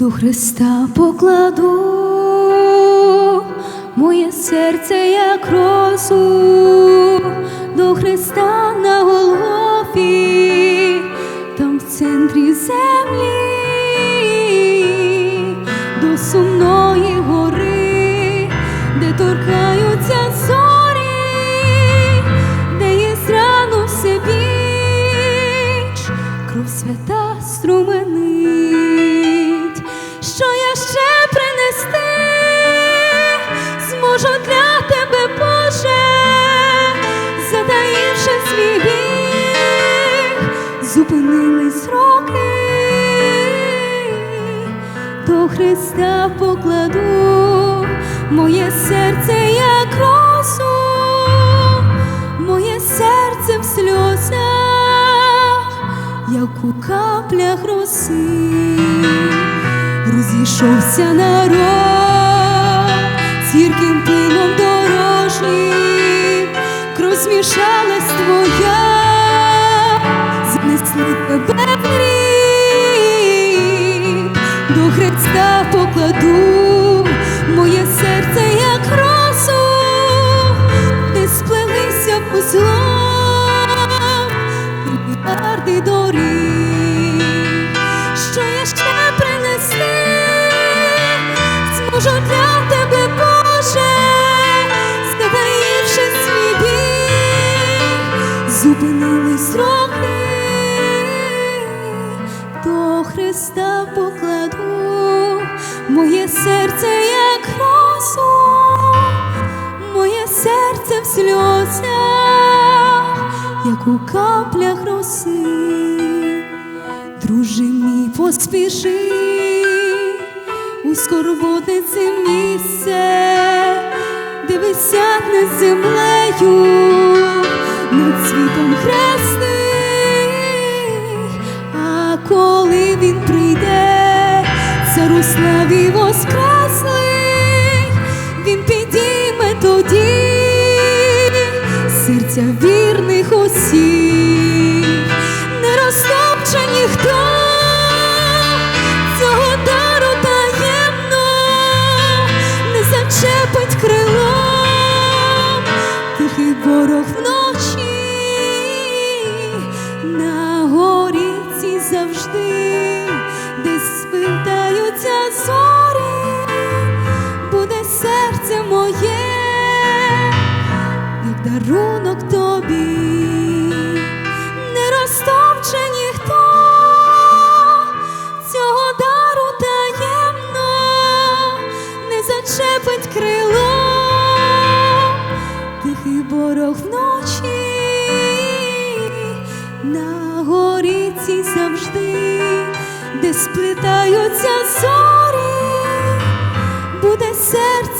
до Христа покладу. Моє серце як розу, до Христа на Голгофі, там в центрі землі, до сумної гори, де торкаються Христа покладу моє серце як росу, моє серце в сльозах, як у каплях роси, розійшовся народ, зірким пилом дорожнім, кров змішалась твоя, занесли тебе покладу моє серце як росу, де сплелися в узлом мільярди доріг, що ще принести зможу для тебе, Боже, згадаївши свій зупинились роки, до Христа покладу моє серце як росу, моє серце в сльозах, як у каплях роси, друже мій поспіши у скорботне це місце, де висять землею, над світом хресний, а коли він прийде, цар у славі воскреслий, він підійме тоді серця вірних усіх, не розтопче ніхто цього дару таємно, не зачепить крилом, тихий ворог вночі. На горі ці завжди, дарунок тобі, не розтопче ніхто. Цього дару таємно, не зачепить крило, тихий борох вночі на горі цій завжди, де сплітаються зорі, буде серце.